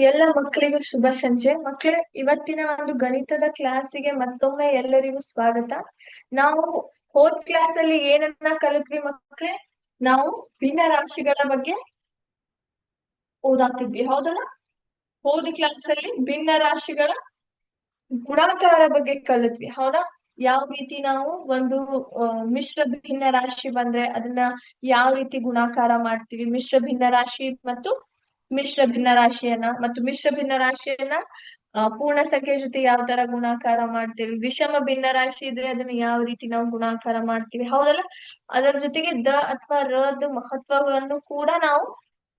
ಎಲ್ಲ ಮಕ್ಕಳಿಗೂ ಶುಭ ಸಂಜೆ. ಮಕ್ಕಳೇ ಇವತ್ತಿನ ಒಂದು ಗಣಿತದ ಕ್ಲಾಸಿಗೆ ಮತ್ತೊಮ್ಮೆ ಎಲ್ಲರಿಗೂ ಸ್ವಾಗತ. ನಾವು ಹೋದ್ ಕ್ಲಾಸ್ ಅಲ್ಲಿ ಏನನ್ನ ಕಲಿತ್ವಿ ಮಕ್ಕಳೇ ನಾವು ಭಿನ್ನ ರಾಶಿಗಳ ಬಗ್ಗೆ ಓದಾತಿದ್ವಿ. ಹೌದಲ್ಲ? ಹೋದ ಕ್ಲಾಸ್ ಅಲ್ಲಿ ಭಿನ್ನ ರಾಶಿಗಳ ಗುಣಾಕಾರ ಬಗ್ಗೆ ಕಲಿತ್ವಿ. ಹೌದಾ? ಯಾವ ರೀತಿ ನಾವು ಒಂದು ಮಿಶ್ರ ಭಿನ್ನ ರಾಶಿ ಬಂದ್ರೆ ಅದನ್ನ ಯಾವ ರೀತಿ ಗುಣಾಕಾರ ಮಾಡ್ತೀವಿ? ಮಿಶ್ರ ಭಿನ್ನ ರಾಶಿ ಮತ್ತು ಮಿಶ್ರ ಭಿನ್ನ ರಾಶಿಯನ್ನ ಮತ್ತು ಮಿಶ್ರ ಭಿನ್ನ ರಾಶಿಯನ್ನ ಪೂರ್ಣ ಸಂಖ್ಯೆ ಜೊತೆ ಯಾವ ತರ ಗುಣಾಕಾರ ಮಾಡ್ತೀವಿ? ವಿಷಮ ಭಿನ್ನ ರಾಶಿ ಇದ್ರೆ ಅದನ್ನ ಯಾವ ರೀತಿ ನಾವು ಗುಣಾಕಾರ ಮಾಡ್ತೀವಿ? ಹೌದಲ್ಲ? ಅದರ ಜೊತೆಗೆ ದ ಅಥವಾ ರದ ಮಹತ್ವಗಳನ್ನು ಕೂಡ ನಾವು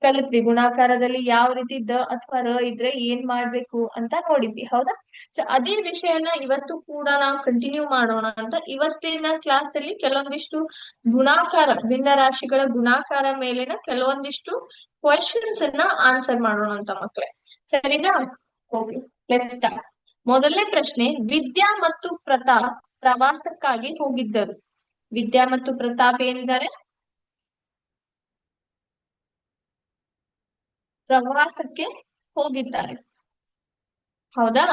ಕಲಿತ್ವಿ ಗುಣಾಕಾರದಲ್ಲಿ ಯಾವ ರೀತಿ ದ ಅಥವಾ ರ ಇದ್ರೆ ಏನ್ ಮಾಡ್ಬೇಕು ಅಂತ ನೋಡಿದ್ವಿ, ಹೌದಾ? ಸೊ ಅದೇ ವಿಷಯನ ಇವತ್ತು ಕೂಡ ನಾವು ಕಂಟಿನ್ಯೂ ಮಾಡೋಣ ಅಂತ ಇವತ್ತಿನ ಕ್ಲಾಸ್ ಅಲ್ಲಿ ಕೆಲವೊಂದಿಷ್ಟು ಗುಣಾಕಾರ ಭಿನ್ನ ರಾಶಿಗಳ ಗುಣಾಕಾರ ಮೇಲಿನ ಕೆಲವೊಂದಿಷ್ಟು ಕ್ವಶನ್ಸ್ ಅನ್ನ ಆನ್ಸರ್ ಮಾಡೋಣ ಅಂತ ಮಕ್ಕಳೇ. ಸರಿನಾ? ಹೋಗಿ ಮೊದಲನೇ ಪ್ರಶ್ನೆ, ವಿದ್ಯಾ ಮತ್ತು ಪ್ರತಾಪ್ ಪ್ರವಾಸಕ್ಕಾಗಿ ಹೋಗಿದ್ದರು. ವಿದ್ಯಾ ಮತ್ತು ಪ್ರತಾಪ್ ಏನಿದ್ದಾರೆ? ಪ್ರವಾಸಕ್ಕೆ ಹೋಗಿದ್ದಾರೆ. ಹೌದಾ?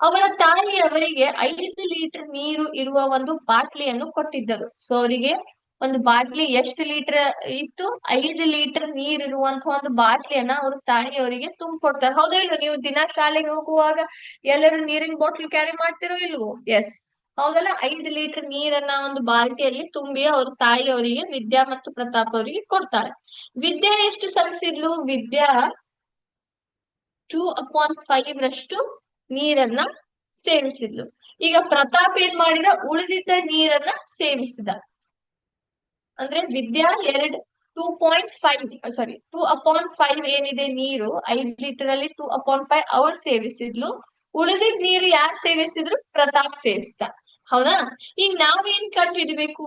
ಅವರ ತಾಯಿ ಅವರಿಗೆ ಐದು ಲೀಟರ್ ನೀರು ಇರುವ ಒಂದು ಬಾಟ್ಲಿಯನ್ನು ಕೊಟ್ಟಿದ್ದರು. ಸೊ ಅವರಿಗೆ ಒಂದು ಬಾಟ್ಲಿ ಎಷ್ಟು ಲೀಟರ್ ಇತ್ತು? ಐದು ಲೀಟರ್ ನೀರ್ ಇರುವಂತ ಒಂದು ಬಾಟ್ಲಿಯನ್ನ ಅವ್ರ ತಾಯಿ ಅವರಿಗೆ ತುಂಬಿಕೊಡ್ತಾರೆ. ಹೌದಾ ಇಲ್ವ? ನೀವು ದಿನ ಶಾಲೆಗೆ ಹೋಗುವಾಗ ಎಲ್ಲರೂ ನೀರಿನ ಬಾಟ್ಲ್ ಕ್ಯಾರಿ ಮಾಡ್ತಿರೋ ಇಲ್ವೋ? ಎಸ್ ಹೌದಲ್ಲ ಐದು ಲೀಟರ್ ನೀರನ್ನ ಒಂದು ಬಾಲ್ಟಿಯಲ್ಲಿ ತುಂಬಿ ಅವ್ರ ತಾಯಿ ಅವರಿಗೆ ವಿದ್ಯಾ ಮತ್ತು ಪ್ರತಾಪ್ ಅವರಿಗೆ ಕೊಡ್ತಾರೆ. ವಿದ್ಯಾ ಎಷ್ಟು ಸಲ್ಲಿಸಿದ್ಲು? ವಿದ್ಯಾ ಟೂ ಅಪಾನ್ ಫೈವ್ ರಷ್ಟು ನೀರನ್ನ ಸೇವಿಸಿದ್ಲು. ಈಗ ಪ್ರತಾಪ್ ಏನ್ ಮಾಡಿದ? ಉಳಿದಿದ್ದ ನೀರನ್ನ ಸೇವಿಸಿದ. ಅಂದ್ರೆ ವಿದ್ಯಾ ಎರಡ್ two point five sorry two upon five ಏನಿದೆ ನೀರು? ಐದ್ ಲೀಟರ್ ಅಲ್ಲಿ ಟೂ ಅಪಾನ್ ಫೈವ್ ಅವರ್ ಸೇವಿಸಿದ್ಲು. ಉಳಿದಿದ್ ನೀರು ಯಾರು ಸೇವಿಸಿದ್ರು? ಪ್ರತಾಪ್ ಸೇವಿಸ್ದ. ಹೌದಾ? ಈಗ ನಾವೇನ್ ಕಂಡು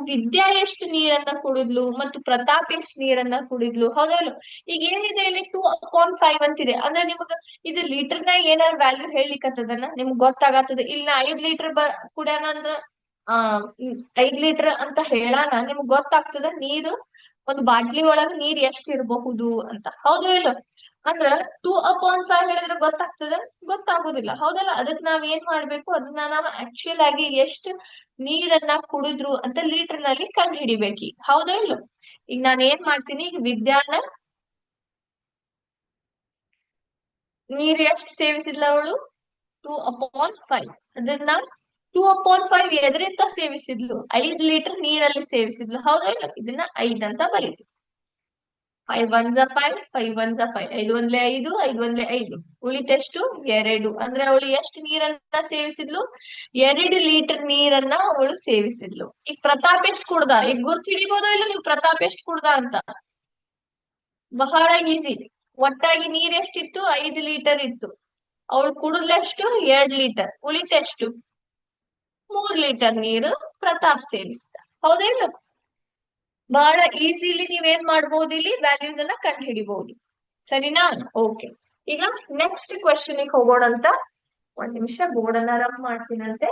ವಿದ್ಯಾ ಎಷ್ಟು ನೀರನ್ನ ಕುಡಿದ್ಲು ಮತ್ತು ಪ್ರತಾಪ್ ಎಷ್ಟು ನೀರನ್ನ ಕುಡಿದ್ಲು? ಹೌದಲ್ಲ ಈಗ ಏನಿದೆ ಇಲ್ಲಿ ಟೂ ಅಪಾನ್ ಫೈವ್ ಅಂತಿದೆ. ಅಂದ್ರೆ ನಿಮಗ ಇದು ಲೀಟರ್ ಏನಾರ ವ್ಯಾಲ್ಯೂ ಹೇಳಿಕತ್ತದನ್ನ ನಿಮ್ಗ್ ಗೊತ್ತಾಗತ್ತದ? ಇಲ್ಲ ಐದ್ ಲೀಟರ್ ಬ ಕುಡ್ಯಾನ ಅಂದ್ರ, ಆ ಐದ್ ಲೀಟರ್ ಅಂತ ಹೇಳಾನ? ನಿಮ್ಗ್ ಗೊತ್ತಾಗ್ತದ? ನೀರು? ಒಂದು ಬಾಟ್ಲಿ ಒಳಗ ನೀರ್ ಎಷ್ಟ್ ಇರಬಹುದು ಅಂತ. ಹೌದು ಇಲ್ಲೋ ಅಂದ್ರ ಟೂ ಅಪಾನ್ ಫೈವ್ ಹೇಳಿದ್ರೆ ಗೊತ್ತಾಗ್ತದ? ಗೊತ್ತಾಗುದಿಲ್ಲ. ಹೌದಲ್ಲ? ಅದಕ್ ನಾವ್ ಏನ್ ಮಾಡ್ಬೇಕು? ಅದನ್ನ ನಾವ್ ಆಕ್ಚುಯಲ್ ಆಗಿ ಎಷ್ಟ್ ನೀರನ್ನ ಕುಡಿದ್ರು ಅಂತ ಲೀಟರ್ನಲ್ಲಿ ಕಂಡು ಹಿಡಿಬೇಕಿ ಹೌದಾ ಇಲ್ಲೋ ಈಗ ನಾನು ಏನ್ ಮಾಡ್ತೀನಿ? ಈಗ ವಿದ್ಯಾನ ನೀರ್ ಎಷ್ಟ್ ಸೇವಿಸಿದ್ಲ ಅವಳು? ಟೂ ಅಪಾನ್ ಫೈವ್ ಅದನ್ನ ಟೂ ಅಪಾಯಿಂಟ್ ಫೈವ್ ಎದರಿಂದ ಸೇವಿಸಿದ್ಲು. ಐದು ಲೀಟರ್ ನೀರಲ್ಲಿ ಸೇವಿಸಿದ್ಲು. ಹೌದಾ ಇಲ್ಲ ಇದನ್ನ ಐದ್ ಅಂತ ಬರೀತು. ಫೈವ್ ಒನ್ ಜ ಫೈವ್ ಫೈವ್ ಒನ್ ಜ ಫೈವ್ ಐದು ಒಂದ್ಲೆ ಐದು ಐದು ಒಂದ್ಲೆ ಐದು. ಉಳಿತೆಷ್ಟು? ಎರಡು. ಅಂದ್ರೆ ಅವಳು ಎಷ್ಟು ನೀರನ್ನ ಸೇವಿಸಿದ್ಲು? ಎರಡು ಲೀಟರ್ ನೀರನ್ನ ಅವಳು ಸೇವಿಸಿದ್ಲು. ಈಗ ಪ್ರತಾಪ್ ಎಷ್ಟ್ ಕುಡ್ದ? ಈಗ ಗುರ್ತ್ ಹಿಡಿಬೋದೋ ಇಲ್ಲ ನೀವು ಪ್ರತಾಪ್ ಎಷ್ಟ್ ಕುಡ್ದ ಅಂತ? ಬಹಳ ಈಸಿ ಒಟ್ಟಾಗಿ ನೀರ್ ಎಷ್ಟಿತ್ತು ಐದು ಲೀಟರ್ ಇತ್ತು. ಅವಳು ಕುಡಿದ್ಲೆಷ್ಟು? ಎರಡ್ ಲೀಟರ್. ಉಳಿತೆಷ್ಟು? ಮೂರ್ ಲೀಟರ್ ನೀರು ಪ್ರತಾಪ್ ಸೇವಿಸಿದ. ಹೌದೇನು? ಬಹಳ ಈಸಿಲಿ ನೀವೇನ್ ಮಾಡ್ಬೋದು ಇಲ್ಲಿ? ವ್ಯಾಲ್ಯೂಸ್ ಅನ್ನ ಕಂಡು ಹಿಡಿಬಹುದು ಸರಿನಾ? ಓಕೆ ಈಗ ನೆಕ್ಸ್ಟ್ ಕ್ವಶನ್ ಹೋಗೋಣ ಅಂತ ಒಂದ್ ನಿಮಿಷ ಬೋರ್ಡ್ ಅನ್ನ ರಫ್ ಮಾಡ್ತೀನಂತೆ.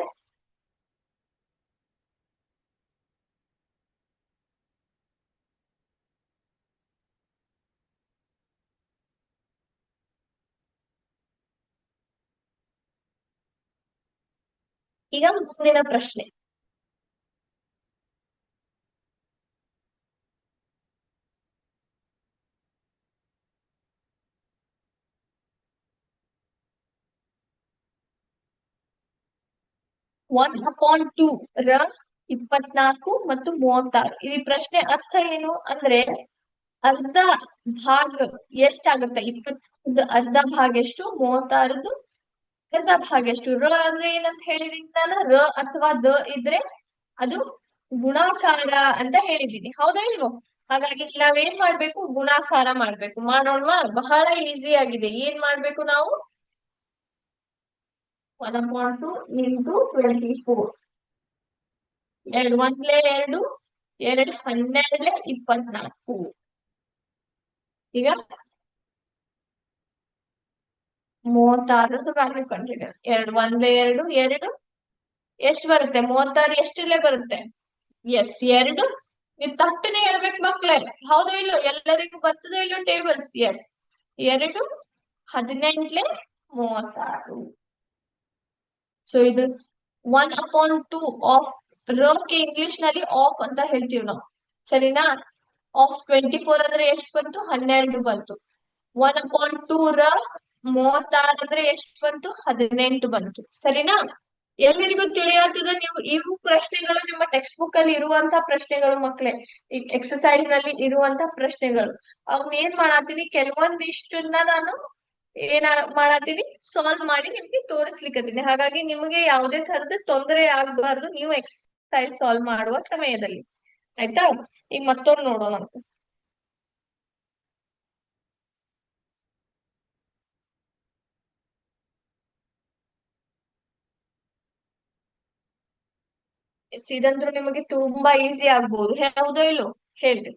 ಈಗ ಮುಂದಿನ ಪ್ರಶ್ನೆ. ಒನ್ ಅಪಾನ್ ಟೂ ರ ಇಪ್ಪತ್ನಾಲ್ಕು ಮತ್ತು ಮೂವತ್ತಾರು. ಈ ಪ್ರಶ್ನೆ ಅರ್ಥ ಏನು? ಅಂದ್ರೆ ಅರ್ಧ ಭಾಗ ಎಷ್ಟಾಗುತ್ತೆ? ಇಪ್ಪತ್ತು ಅರ್ಧ ಭಾಗ ಎಷ್ಟು? ಮೂವತ್ತಾರದು ಅರ್ಧ ಭಾಗ ಎಷ್ಟು ರ ಅಂದ್ರೆ ಏನಂತ ಹೇಳಿದೀನಿ ನಾನು ರ ಅಥವಾ ದ ಇದ್ರೆ ಅದು ಗುಣಾಕಾರ ಅಂತ ಹೇಳಿದೀನಿ ಹೌದಾ ಇಲ್ವೋ? ಹಾಗಾಗಿ ನಾವೇನ್ ಮಾಡ್ಬೇಕು? ಗುಣಾಕಾರ ಮಾಡ್ಬೇಕು. ಮಾಡೋಣ ಬಹಳ ಈಸಿ ಆಗಿದೆ. ಏನ್ ಮಾಡ್ಬೇಕು ನಾವು? One two into twenty four ಎರಡು, ಒಂದ್ಲೆ ಎರಡು ಎರಡು ಇಪ್ಪತ್ನಾಲ್ಕು. ಈಗ ಮೂವತ್ತಾರದ್ದು ವ್ಯಾಲ್ಯೂ ಕಂಡಿದೆ ಎರಡು ಒಂದ್ಲೆ ಎರಡು ಎರಡು, ಎಷ್ಟು ಬರುತ್ತೆ? ಮೂವತ್ತಾರು ಎಷ್ಟಿಲ್ಲ ಬರುತ್ತೆ? ಎಸ್ ಎರಡು. ನೀವು ತಟ್ಟನೆ ಹೇಳ್ಬೇಕು ಮಕ್ಳೇ. ಹೌದು ಇಲ್ಲೋ? ಎಲ್ಲರಿಗೂ ಬರ್ತದೋ ಇಲ್ಲೋ ಟೇಬಲ್ಸ್ ಎಸ್ ಎರಡು, ಹದಿನೆಂಟ್ಲೆ ಮೂವತ್ತಾರು. ಸೊ ಇದು ಒನ್ ಅಪಾನ್ ಟೂ ಆಫ್ ರೋಕ್ಕೆ ಇಂಗ್ಲಿಷ್ನಲ್ಲಿ ಆಫ್ ಅಂತ ಹೇಳ್ತೀವಿ ನಾವು. ಸರಿನಾ? ಆಫ್ ಟ್ವೆಂಟಿ ಫೋರ್ ಅಂದ್ರೆ ಎಷ್ಟು ಬಂತು? ಹನ್ನೆರಡು ಬಂತು. ಒನ್ ಅಪಾನ್ ಟೂ ರ ಮೂವತ್ತಾರು ಅಂದ್ರೆ ಎಷ್ಟು ಬಂತು? ಹದಿನೆಂಟು ಬಂತು. ಸರಿನಾ? ಎಲ್ಲರಿಗೂ ತಿಳಿಯಾತದ ನೀವು ಇವು ಪ್ರಶ್ನೆಗಳು ನಿಮ್ಮ ಟೆಕ್ಸ್ಟ್ ಬುಕ್ ಅಲ್ಲಿ ಇರುವಂತ ಪ್ರಶ್ನೆಗಳು ಮಕ್ಳೆ. ಎಕ್ಸಸೈಸ್ನಲ್ಲಿ ಇರುವಂತ ಪ್ರಶ್ನೆಗಳು. ಅವ್ನ ಏನ್ ಮಾಡತ್ತೀನಿ? ಕೆಲವೊಂದಿಷ್ಟನ್ನ ನಾನು ಏನ ಮಾಡತ್ತೀನಿ? ಸಾಲ್ವ್ ಮಾಡಿ ನಿಮ್ಗೆ ತೋರಿಸ್ಲಿಕ್ಕತ್ತೀನಿ ಹಾಗಾಗಿ ನಿಮಗೆ ಯಾವುದೇ ತರದ ತೊಂದರೆ ಆಗ್ಬಾರ್ದು. ನೀವು ಎಕ್ಸಸೈಸ್ ಸಾಲ್ವ್ ಮಾಡುವ ಸಮಯದಲ್ಲಿ. ಆಯ್ತಾ? ಈಗ ಮತ್ತೊಂದು ನೋಡೋಣ ಅಂತ ಇದಂತೂ ನಿಮಗೆ ತುಂಬಾ ಈಸಿ ಆಗ್ಬೋದು. ಹೌದೋ ಇಲ್ಲೋ? ಹೇಳ್ರಿ.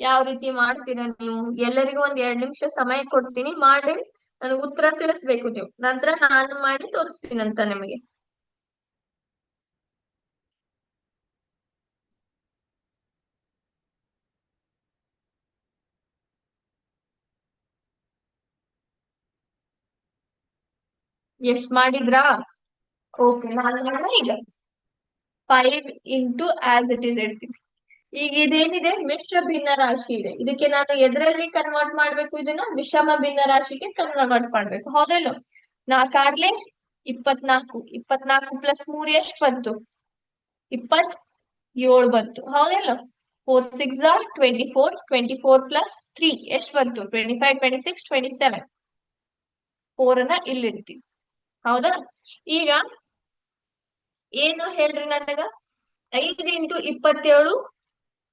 ಯಾವ ರೀತಿ ಮಾಡ್ತೀರಾ ನೀವು? ಎಲ್ಲರಿಗೂ ಒಂದ್ ಎರಡ್ ನಿಮಿಷ ಸಮಯ ಕೊಡ್ತೀನಿ. ಮಾಡಿ ನನಗೆ ಉತ್ತರ ತಿಳಿಸ್ಬೇಕು ನೀವು. ನಂತರ ನಾನು ಮಾಡಿ ತೋರಿಸ್ತೀನಂತ ನಿಮಗೆ. ಎಸ್ ಮಾಡಿದ್ರಾ? ಓಕೆ ನಾನು ಮಾಡೋಣ ಈಗ? Five into as it is ಇಡ್ತೀನಿ ಈಗ ಇದೇನಿದೆ? ಮಿಶ್ರ ಭಿನ್ನ ರಾಶಿ ಇದೆ. ಇದಕ್ಕೆ ನಾನು ಎದರಲ್ಲಿ ಕನ್ವರ್ಟ್ ಮಾಡ್ಬೇಕು ಇದನ್ನ? ವಿಷಮ ಭಿನ್ನ ರಾಶಿಗೆ ಕನ್ವರ್ಟ್ ಮಾಡ್ಬೇಕು. ಹೌದಲ್ಲೋ ನಾಲ್ಕಾಗ್ಲೆ ಇಪ್ಪತ್ನಾಲ್ಕು. ಇಪ್ಪತ್ನಾಲ್ಕು ಪ್ಲಸ್ ಮೂರ್ ಎಷ್ಟ್ ಬಂತು? ಇಪ್ಪತ್ ಏಳ್ ಬಂತು. ಹೌದಲ್ಲೋ four six are twenty four twenty four plus three ಎಷ್ಟ್ ಬಂತು? Twenty five twenty six twenty seven four ಅನ್ನ ಇಲ್ಲಿರ್ತೀವಿ. ಹೌದಾ? ಈಗ ಏನು ಹೇಳ್ರಿ ನನಗ? ಐದು ಇಂಟು ಇಪ್ಪತ್ತೇಳು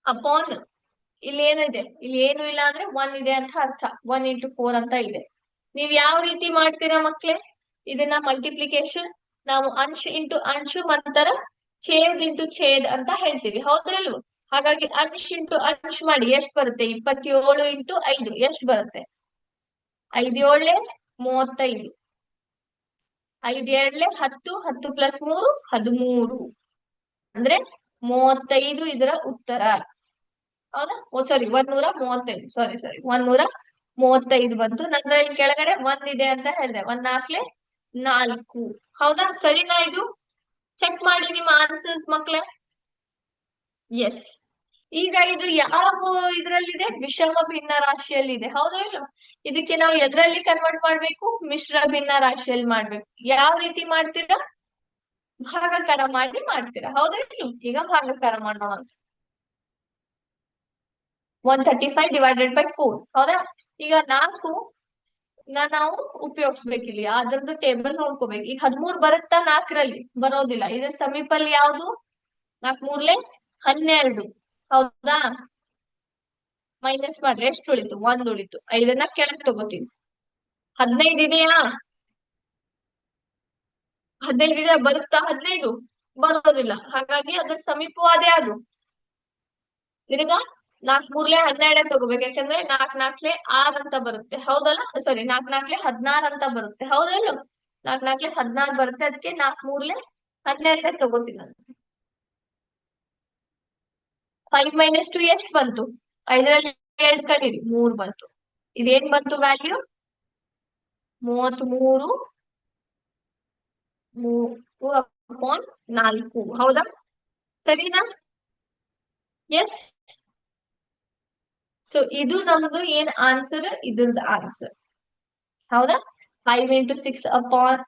ಅಪಾನ್ ಇಲ್ಲಿ ಏನಿದೆ ಇಲ್ಲಿ ಏನು ಇಲ್ಲ ಅಂದ್ರೆ ಒನ್ ಇದೆ ಅಂತ ಅರ್ಥ. ಒನ್ ಇಂಟು ಫೋರ್ ಅಂತ ಇದೆ. ನೀವ್ ಯಾವ ರೀತಿ ಮಾಡ್ತೀರಾ ಮಕ್ಳೇ? ಇದನ್ನ ಮಲ್ಟಿಪ್ಲಿಕೇಶನ್ ನಾವು ಅಂಶ ಇಂಟು ಅಂಶು ಮಂತರ ಛೇದ್ ಇಂಟು ಛೇದ್ ಅಂತ ಹೇಳ್ತೀವಿ. ಹೌದ್ರಲ್ವ ಹಾಗಾಗಿ ಅಂಶ ಇಂಟು ಅಂಶ ಮಾಡಿ ಎಷ್ಟ್ ಬರುತ್ತೆ? ಇಪ್ಪತ್ತೇಳು ಇಂಟು ಐದು ಎಷ್ಟ್ ಬರುತ್ತೆ? ಐದು ಏಳೆ ಮೂವತ್ತೈದು. ಐದ್ ಎರಡ್ಲೆ ಹತ್ತು ಹತ್ತು ಪ್ಲಸ್ ಮೂರು, ಹದಿಮೂರು. ಅಂದ್ರೆ ಮೂವತ್ತೈದು ಇದರ ಉತ್ತರ. ಹೌದಾ? ಸಾರಿ ಒಂದ್ನೂರ ಮೂವತ್ತೈದು. ಸಾರಿ ಸಾರಿ ಒಂದ್ನೂರ ಮೂವತ್ತೈದು ಬಂತು. ನಂತರ ಇಲ್ಲಿ ಕೆಳಗಡೆ ಒಂದ್ ಇದೆ ಅಂತ ಹೇಳ್ದೆ. ಒಂದ್ ನಾಲ್ಕಲೆ ನಾಲ್ಕು. ಹೌದಾ? ಸರಿನಾ ಇದು? ಚೆಕ್ ಮಾಡಿ ನಿಮ್ಮ ಆನ್ಸರ್ಸ್ ಮಕ್ಳೇ. ಎಸ್ ಈಗ ಇದು ಯಾವ ಇದ್ರಲ್ಲಿದೆ? ವಿಷಮ ಭಿನ್ನ ರಾಶಿಯಲ್ಲಿ ಇದೆ ಹೌದೋ ಇಲ್ಲ ಇದಕ್ಕೆ ನಾವು ಎದ್ರಲ್ಲಿ ಕನ್ವರ್ಟ್ ಮಾಡ್ಬೇಕು? ಮಿಶ್ರ ಭಿನ್ನ ರಾಶಿಯಲ್ಲಿ ಮಾಡ್ಬೇಕು. ಯಾವ ರೀತಿ ಮಾಡ್ತೀರಾ? ಭಾಗಾಕಾರ ಮಾಡಿ ಮಾಡ್ತೀರಾ. ಹೌದಾ ಇಲ್ಲ ಈಗ ಭಾಗಾಕಾರ ಮಾಡೋಣ. One thirty five divided by four ಹೌದಾ? ಈಗ ನಾಲ್ಕು ನಾವು ಉಪಯೋಗಿಸ್ಬೇಕಿಲ್ಲಿ. ಅದ್ರದ್ದು ಟೇಬಲ್ ನೋಡ್ಕೋಬೇಕು. ಈಗ ಹದ್ಮೂರ್ ಬರುತ್ತಾ ನಾಲ್ಕರಲ್ಲಿ? ಬರೋದಿಲ್ಲ. ಇದ್ರ ಸಮೀಪಲ್ಲಿ ಯಾವ್ದು? ನಾಲ್ಕ್ ಮೂರ್ಲೆ ಹನ್ನೆರಡು. ಹೌದಾ? ಮೈನಸ್ ಮಾಡ್ರಿ ಎಷ್ಟು ಉಳಿತು? ಒಂದ್ ಉಳಿತು. ಐದನ್ನ ಕೆಳಗ್ ತಗೋತೀನಿ. ಹದಿನೈದು ಇದೆಯಾ? ಹದಿನೈದು ಇದೆಯಾ? ಬರುತ್ತಾ ಹದಿನೈದು? ಬರೋದಿಲ್ಲ. ಹಾಗಾಗಿ ಅದ್ರ ಸಮೀಪವಾದೇ ಅದು. ತಿರ್ಗ ನಾಲ್ಕ್ ಮೂರ್ಲೆ ಹನ್ನೆರಡೇ ತಗೋಬೇಕು. ಯಾಕಂದ್ರೆ ನಾಲ್ಕ್ ನಾಲ್ಕ್ಲೆ ಆರ್ ಅಂತ ಬರುತ್ತೆ. ಹೌದಲ್ಲ? ಸಾರಿ ನಾಲ್ಕ್ ನಾಲ್ಕ್ಲೆ ಹದ್ನಾರ್ ಅಂತ ಬರುತ್ತೆ. ಹೌದಲ್ಲ? ನಾಲ್ಕ್ ನಾಲ್ಕ್ಲೆ ಹದ್ನಾರ್ ಬರುತ್ತೆ. ಅದಕ್ಕೆ ನಾಲ್ಕ್ ಮೂರ್ಲೆ ಹನ್ನೆರಡೇ ತಗೋತೀನಿ ನಾನು. ಫೈವ್ ಮೈನಸ್ ಟು ಎಷ್ಟು ಬಂತು? ಐದರಲ್ಲಿ ಎರಡು ಕಡೀರಿ ಮೂರ್ ಬಂತು. ಇದೇನ್ ಬಂತು ವ್ಯಾಲ್ಯೂ ಮೂವತ್ತ್ ಮೂರು ಮೂರು ಅಪಾನ್ ನಾಲ್ಕು. ಹೌದಾ? ಸರಿನಾ? ಎಸ್ ಸೊ ಇದು ನಮ್ದು ಏನ್ ಆನ್ಸರ್ ಇದ್ರದ್ದು ಆನ್ಸರ್ ಹೌದಾ? Five into six upon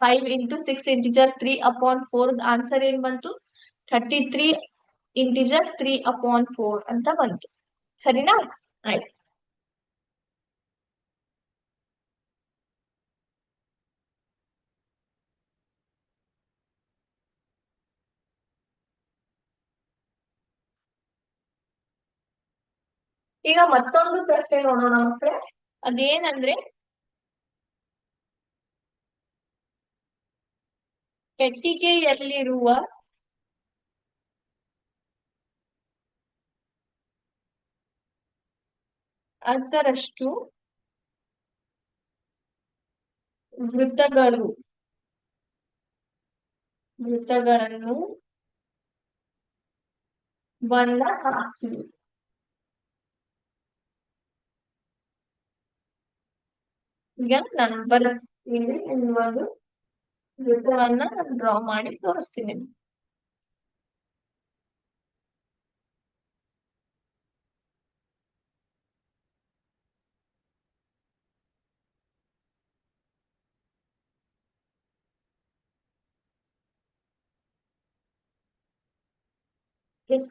five into six integer three upon four answer ಏನ್ ಬಂತು? Thirty three integer three upon four ಅಂತ ಬಂತು. ಸರಿನಾ? ಆಯ್ತು. ಈಗ ಮತ್ತೊಂದು ಪ್ರಶ್ನೆ ನೋಡೋಣ ಮಕ್ಕಳೇ ಅದೇನಂದ್ರೆ ಪೆಟ್ಟಿಗೆಯಲ್ಲಿರುವ ಅರ್ಧರಷ್ಟು ವೃತ್ತಗಳು ವೃತ್ತಗಳನ್ನು ಬಣ್ಣ ಹಾಕಿ ಈಗ ನಾನು ಬರ ಇಲ್ಲಿ ಒಂದು ವೃತ್ತವನ್ನ ಡ್ರಾ ಮಾಡಿ ತೋರಿಸ್ತೀನಿ ಎಸ್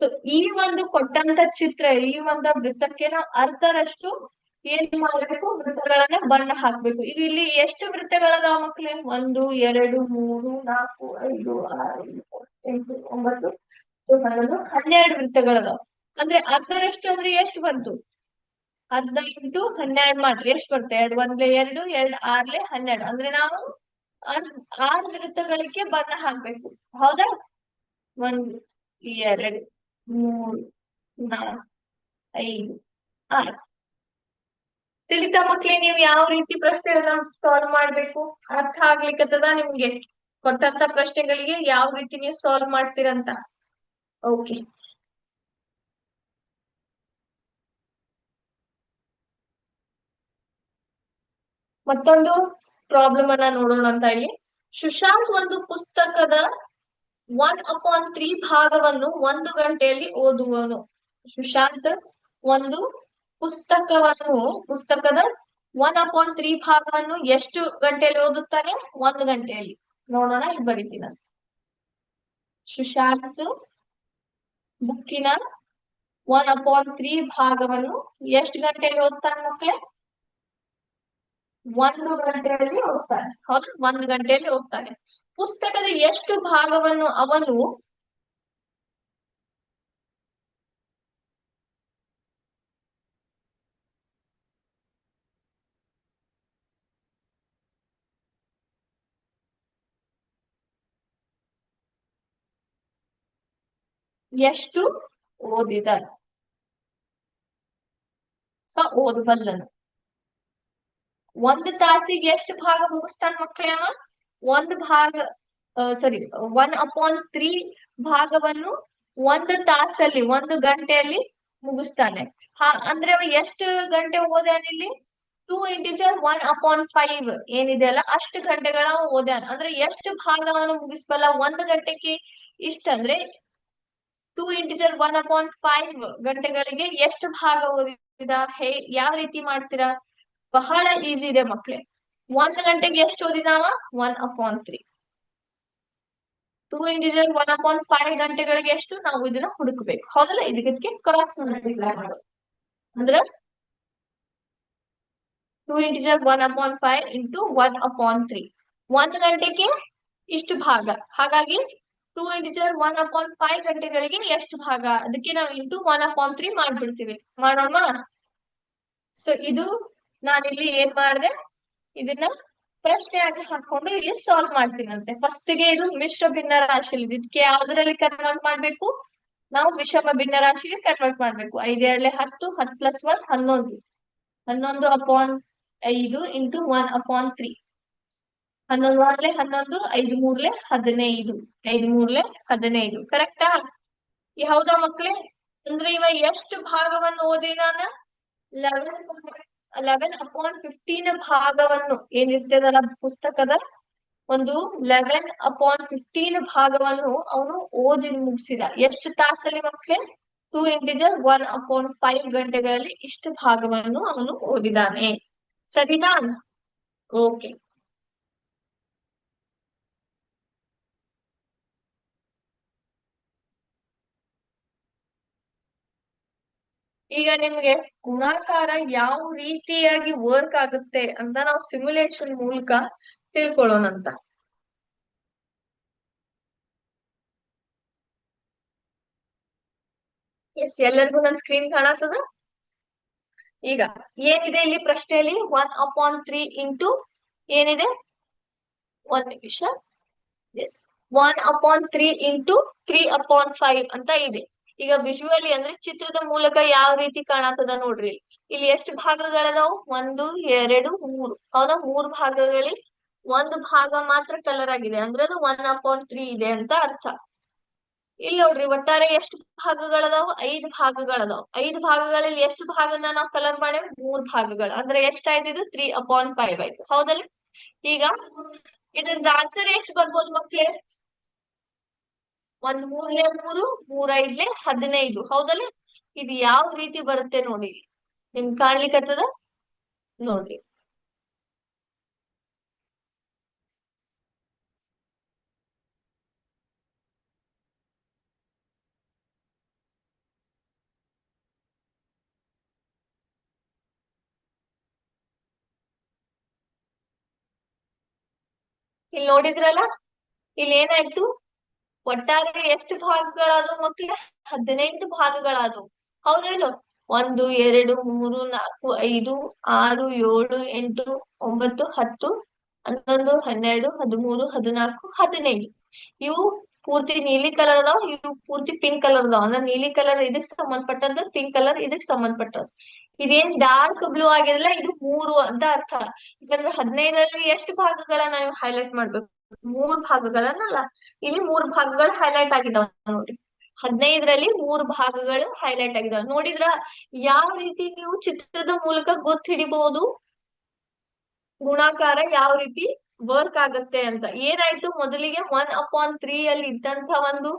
ಸೊ ಈ ಒಂದು ಕೊಟ್ಟಂತ ಚಿತ್ರ, ಈ ಒಂದು ವೃತ್ತಕ್ಕೆ ನಾವು ಅರ್ಧರಷ್ಟು ಏನ್ ಮಾಡ್ಬೇಕು? ವೃತ್ತಗಳನ್ನ ಬಣ್ಣ ಹಾಕ್ಬೇಕು. ಈಗ ಇಲ್ಲಿ ಎಷ್ಟು ವೃತ್ತಗಳದಾವ ಮಕ್ಳೇ? ಒಂದು, ಎರಡು, ಮೂರು, ನಾಲ್ಕು, ಐದು, ಆರು, ಎಂಟು, ಒಂಬತ್ತು, ಹನ್ನೊಂದು, ಹನ್ನೆರಡು ವೃತ್ತಗಳದಾವ. ಅಂದ್ರೆ ಅರ್ಧರಷ್ಟು ಅಂದ್ರೆ ಎಷ್ಟು ಬಂತು? ಅರ್ಧ ಇಂಟು ಹನ್ನೆರಡು ಮಾಡ್ರಿ ಎಷ್ಟು ಬರುತ್ತೆ? ಎರಡು ಒಂದ್ಲೆ ಎರಡು, ಎರಡ್ ಆರ್ಲೆ ಹನ್ನೆರಡು. ಅಂದ್ರೆ ನಾವು ಆರು ವೃತ್ತಗಳಿಗೆ ಬಣ್ಣ ಹಾಕ್ಬೇಕು. ಹೌದಾ? ಒಂದು ಎರಡು ಮೂರು ನಾಲ್ಕು ಐದು ಆರು ತಿಳಿತಾ ಮಕ್ಳೇ ನೀವು ಯಾವ ರೀತಿ ಪ್ರಶ್ನೆಗಳನ್ನ ಸಾಲ್ವ್ ಮಾಡ್ಬೇಕು ಅರ್ಥ ಆಗ್ಲಿಕ್ಕತ್ತದ ನಿಮ್ಗೆ ಕೊಟ್ಟಂತ ಪ್ರಶ್ನೆಗಳಿಗೆ ಯಾವ ರೀತಿ ನೀವು ಸಾಲ್ವ್ ಮಾಡ್ತೀರಂತ ಓಕೆ ಮತ್ತೊಂದು ಪ್ರಾಬ್ಲಮ್ ಅನ್ನ ನೋಡೋಣ ಅಂತ ಇಲ್ಲಿ ಸುಶಾಂತ್ ಒಂದು ಪುಸ್ತಕದ ಒನ್ ಅಪಾನ್ ತ್ರೀ ಭಾಗವನ್ನು ಒಂದು ಗಂಟೆಯಲ್ಲಿ ಓದುವನು. ಸುಶಾಂತ್, ಒಂದು ಪುಸ್ತಕವನ್ನು, ಪುಸ್ತಕದ ಒನ್ ಅಪಾನ್ ತ್ರೀ ಭಾಗವನ್ನು ಎಷ್ಟು ಗಂಟೆಯಲ್ಲಿ ಓದುತ್ತಾನೆ? ಒಂದು ಗಂಟೆಯಲ್ಲಿ. ನೋಡೋಣ ಇಲ್ಲಿ ಬರೀತೀನಿ. ಸುಶಾಂತ್, ಬುಕ್ಕಿನ ಒನ್ ಅಪಾನ್ ತ್ರೀ ಭಾಗವನ್ನು ಎಷ್ಟು ಗಂಟೆಯಲ್ಲಿ ಓದ್ತಾನೆ ಮಕ್ಕಳೇ? ಒಂದು ಗಂಟೆಯಲ್ಲಿ ಓದ್ತಾನೆ ಹೌದು, ಒಂದು ಗಂಟೆಯಲ್ಲಿ ಓದ್ತಾನೆ ಪುಸ್ತಕದ ಎಷ್ಟು ಭಾಗವನ್ನು ಅವನು ಎಷ್ಟು ಓದಿದ ಸೊ ಓದಬಲ್ಲನು. ಒಂದು ತಾಸಿಗೆ ಎಷ್ಟು ಭಾಗ ಮುಗಿಸ್ತಾನ ಮಕ್ಕಳೇನ ಒಂದ್ ಭಾಗ ಸಾರಿ ಒನ್ ಅಪಾನ್ ತ್ರೀ ಭಾಗವನ್ನು ಒಂದು ತಾಸಲ್ಲಿ, ಒಂದು ಗಂಟೆಯಲ್ಲಿ ಮುಗಿಸ್ತಾನೆ. ಹಾ, ಅಂದ್ರೆ ಅವ ಎಷ್ಟು ಗಂಟೆ ಓದ್ಯಾನ ಇಲ್ಲಿ? Two integer one upon five ಏನಿದೆ ಅಲ್ಲ, ಅಷ್ಟು ಗಂಟೆಗಳ ಓದ್ಯಾನ. ಅಂದ್ರೆ ಎಷ್ಟು ಭಾಗವನ್ನು ಮುಗಿಸ್ಬಲ್ಲ, ಒಂದು ಗಂಟೆಗೆ ಇಷ್ಟ ಅಂದ್ರೆ two integer one upon five ಗಂಟೆಗಳಿಗೆ ಎಷ್ಟು ಭಾಗ ಓದಿದ? ಹೇ, ಯಾವ ರೀತಿ ಮಾಡ್ತೀರಾ? ಬಹಳ ಈಸಿ ಇದೆ ಮಕ್ಳೆ. ಒಂದ್ ಗಂಟೆಗೆ ಎಷ್ಟು ಓದಿದಾವ one upon three two integer one upon five ಗಂಟೆಗಳಿಗೆ ಎಷ್ಟು? ನಾವು ಇದನ್ನ ಹುಡುಕ್ಬೇಕು. ಹೌದಲ್ಲ? ಇದಕ್ಕೆ ಕ್ರಾಸ್ ಮಲ್ಟಿಪ್ಲೈ ಮಾಡೋದು. ಅಂದ್ರ two integer one upon five into one upon three ಒಂದ್ ಗಂಟೆಗೆ ಇಷ್ಟು ಭಾಗ. ಹಾಗಾಗಿ two integer one upon five ಗಂಟೆಗಳಿಗೆ ಎಷ್ಟು ಭಾಗ? ಅದಕ್ಕೆ ನಾವು ಇಂಟು ಒನ್ ಅಪಾನ್ ತ್ರೀ ಮಾಡ್ಬಿಡ್ತೀವಿ. ಮಾಡೋಣ ಸೊ ಇದು ನಾನಿಲ್ಲಿ ಏನ್ ಮಾಡಿದೆ? ಇದನ್ನ ಪ್ರಶ್ನೆಯಾಗಿ ಹಾಕೊಂಡು ಇಲ್ಲಿ ಸಾಲ್ವ್ ಮಾಡ್ತೀನಂತೆ. ಫಸ್ಟ್ಗೆ ಇದು ಮಿಶ್ರ ಭಿನ್ನ ರಾಶಿಲಿ ಇದಕ್ಕೆ ಯಾವ್ದ್ರಲ್ಲಿ ಕನ್ವರ್ಟ್ ಮಾಡ್ಬೇಕು? ನಾವು ವಿಷಮ ಭಿನ್ನ ರಾಶಿಗೆ ಕನ್ವರ್ಟ್ ಮಾಡ್ಬೇಕು. ಐದ್, ಎರಡ್ಲೆ ಹತ್ತು, ಹತ್ ಪ್ಲಸ್ ಒನ್ ಹನ್ನೊಂದು. ಹನ್ನೊಂದು ಅಪಾನ್ ಐದು ಇಂಟು ಒನ್ ಅಪಾನ್ ತ್ರೀ ಹನ್ನೊಂದು ಆರ್ಲೆ ಹನ್ನೊಂದು, ಐದು ಮೂರ್ಲೆ ಹದಿನೈದು. ಐದು ಮೂರ್ಲೆ ಹದಿನೈದು. ಕರೆಕ್ಟಾ ಯಾವ್ದ ಮಕ್ಳೇ? ಅಂದ್ರೆ ಇವ ಎಷ್ಟು ಭಾಗವನ್ನು ಓದಿದಾನ ಲೆವೆನ್ ಲೆವೆನ್ ಅಪಾನ್ ಫಿಫ್ಟೀನ್ ಭಾಗವನ್ನು ಏನಿರ್ತದಲ್ಲ ಪುಸ್ತಕದ? ಒಂದು ಲೆವೆನ್ ಅಪಾನ್ ಫಿಫ್ಟೀನ್ ಭಾಗವನ್ನು ಅವನು ಓದಿ ಮುಗಿಸಿದ. ಎಷ್ಟು ತಾಸಲ್ಲಿ ಮಕ್ಳೇ? Two integer one upon five ಗಂಟೆಗಳಲ್ಲಿ ಇಷ್ಟು ಭಾಗವನ್ನು ಅವನು ಓದಿದಾನೆ ಸರಿನಾ? ಓಕೆ ಈಗ ನಿಮ್ಗೆ ಗುಣಾಕಾರ ಯಾವ ರೀತಿಯಾಗಿ ವರ್ಕ್ ಆಗುತ್ತೆ ಅಂತ ನಾವು ಸಿಮ್ಯುಲೇಷನ್ ಮೂಲಕ ತಿಳ್ಕೊಳ್ಳೋಣಂತ ಎಸ್ ಎಲ್ಲರಿಗೂ ನನ್ ಸ್ಕ್ರೀನ್ ಕಾಣತದ ಈಗ, ಏನಿದೆ ಇಲ್ಲಿ ಪ್ರಶ್ನೆಯಲ್ಲಿ? ಒನ್ ಅಪಾನ್ ತ್ರೀ ಇಂಟು ಏನಿದೆ? ಒಂದ್ ನಿಮಿಷ. Yes one upon three into three upon five ಅಂತ ಇದೆ. ಈಗ ವಿಜುವಲಿ ಅಂದ್ರೆ ಚಿತ್ರದ ಮೂಲಕ ಯಾವ ರೀತಿ ಕಾಣತದ ನೋಡ್ರಿ. ಇಲ್ಲಿ ಎಷ್ಟು ಭಾಗಗಳದಾವು? ಒಂದು, ಎರಡು, ಮೂರು. ಹೌದಾ? ಮೂರು ಭಾಗಗಳಲ್ಲಿ ಒಂದು ಭಾಗ ಮಾತ್ರ ಕಲರ್ ಆಗಿದೆ. ಅಂದ್ರೆ ಅದು ಒನ್ ಅಪಾನ್ ತ್ರೀ ಇದೆ ಅಂತ ಅರ್ಥ. ಇಲ್ಲಿ ನೋಡ್ರಿ, ಒಟ್ಟಾರೆ ಎಷ್ಟು ಭಾಗಗಳದಾವ್? ಐದು ಭಾಗಗಳದಾವ್. ಐದು ಭಾಗಗಳಲ್ಲಿ ಎಷ್ಟು ಭಾಗನ ನಾವು ಕಲರ್ ಮಾಡೇವ್ ಮೂರ್ ಭಾಗಗಳು. ಅಂದ್ರೆ ಎಷ್ಟ್ ಆಯ್ತು ಇದು? ತ್ರೀ ಅಪಾನ್ ಫೈವ್ ಆಯ್ತು. ಹೌದಲ್ಲ? ಈಗ ಇದ್ರದ್ದು ಆನ್ಸರ್ ಎಷ್ಟು ಬರ್ಬೋದು ಮಕ್ಳೇ? ಒಂದ್ ಮೂರ್ಲೆ ಮೂರು ಮೂರ್ ಐದ್ಲೆ ಹದಿನೈದು. ಹೌದಲ್ಲ? ಇದು ಯಾವ ರೀತಿ ಬರುತ್ತೆ ನೋಡಿ. ನಿಮ್ ಕಾಣ್ಲಿಕ್ಕತ್ತದ ನೋಡ್ರಿ. ಇಲ್ಲಿ ನೋಡಿದ್ರಲ್ಲ? ಇಲ್ಲಿ ಏನಾಯ್ತು? ಒಟ್ಟಾರೆ ಎಷ್ಟು ಭಾಗಗಳಾದವು ಮಕ್ಳ? ಹದಿನೈದು ಭಾಗಗಳಾದವು ಹೌದೇನು ಒಂದು, ಎರಡು, ಮೂರು, ನಾಲ್ಕು, ಐದು, ಆರು, ಏಳು, ಎಂಟು, ಒಂಬತ್ತು, ಹತ್ತು, ಹನ್ನೊಂದು, ಹನ್ನೆರಡು, ಹದಿಮೂರು, ಹದಿನಾಲ್ಕು, ಹದಿನೈದು. ಇವು ಪೂರ್ತಿ ನೀಲಿ ಕಲರ್ ಅದಾವ, ಇವು ಪೂರ್ತಿ ಪಿಂಕ್ ಕಲರ್ ಅದಾವ. ಅಂದ್ರೆ ನೀಲಿ ಕಲರ್ ಇದಕ್ ಸಂಬಂಧಪಟ್ಟದ್ದು ಪಿಂಕ್ ಕಲರ್ ಇದಕ್ ಸಂಬಂಧಪಟ್ಟದ್ದು. ಇದೇನ್ ಡಾರ್ಕ್ ಬ್ಲೂ ಆಗಿರಲ್ಲ ಇದು ಮೂರು ಅಂತ ಅರ್ಥ. ಯಾಕಂದ್ರೆ ಹದಿನೈದರಲ್ಲಿ ಎಷ್ಟು ಭಾಗಗಳನ್ನ ನೀವು ಹೈಲೈಟ್ ಮಾಡ್ಬೇಕು? ಮೂರ್ ಭಾಗಗಳನ್ನಲ್ಲ. ಇಲ್ಲಿ ಮೂರ್ ಭಾಗಗಳು ಹೈಲೈಟ್ ಆಗಿದಾವ ನೋಡಿ ಹದಿನೈದರಲ್ಲಿ ಮೂರ್ ಭಾಗಗಳು ಹೈಲೈಟ್ ಆಗಿದಾವ. ನೋಡಿದ್ರ ಯಾವ ರೀತಿ ನೀವು ಚಿತ್ರದ ಮೂಲಕ ಗುರ್ತ್ ಹಿಡಿಬಹುದು ಗುಣಾಕಾರ ಯಾವ ರೀತಿ ವರ್ಕ್ ಆಗತ್ತೆ ಅಂತ. ಏನಾಯ್ತು? ಮೊದಲಿಗೆ ಒನ್ ಅಪಾನ್ ತ್ರೀ ಅಲ್ಲಿ ಇದ್ದಂತ ಒಂದು